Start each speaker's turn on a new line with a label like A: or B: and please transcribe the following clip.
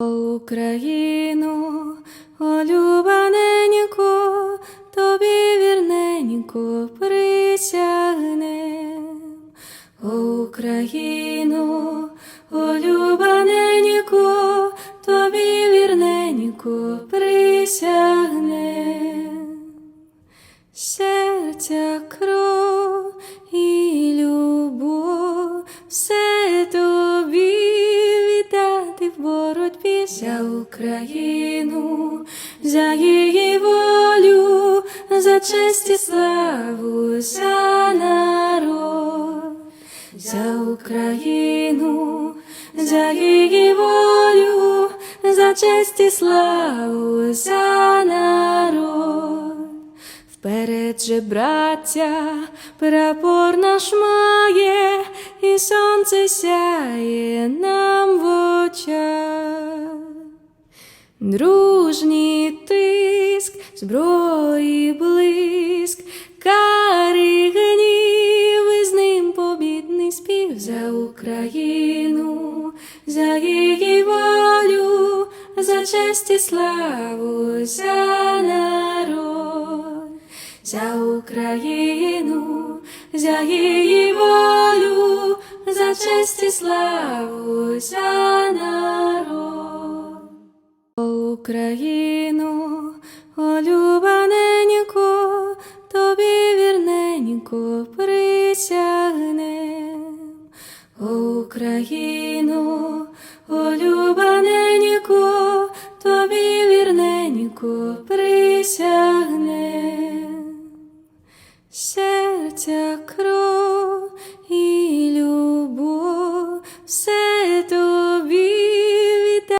A: Україно, олюбаненько, тобі вірненько присягнем. Україно, олюбаненько, тобі вірненько присягнем. За Україну, за її волю, за честь і славу, за народ, за Україну, за її волю, за честь і славу, за народ. Вперед же, браття, прапор наш має, і сонце сяє нам в очах. Дружній тиск, зброї блиск, кари гнів, і з ним побідний спів за Україну, за її волю, за честь і славу, за народ, за Україну, за її волю, за честь і славу, за народ. Україну, олюбаненько, тобі вірненько присягнем. О Україну, олюбаненько, тобі вірненько присягнем. Серця кров.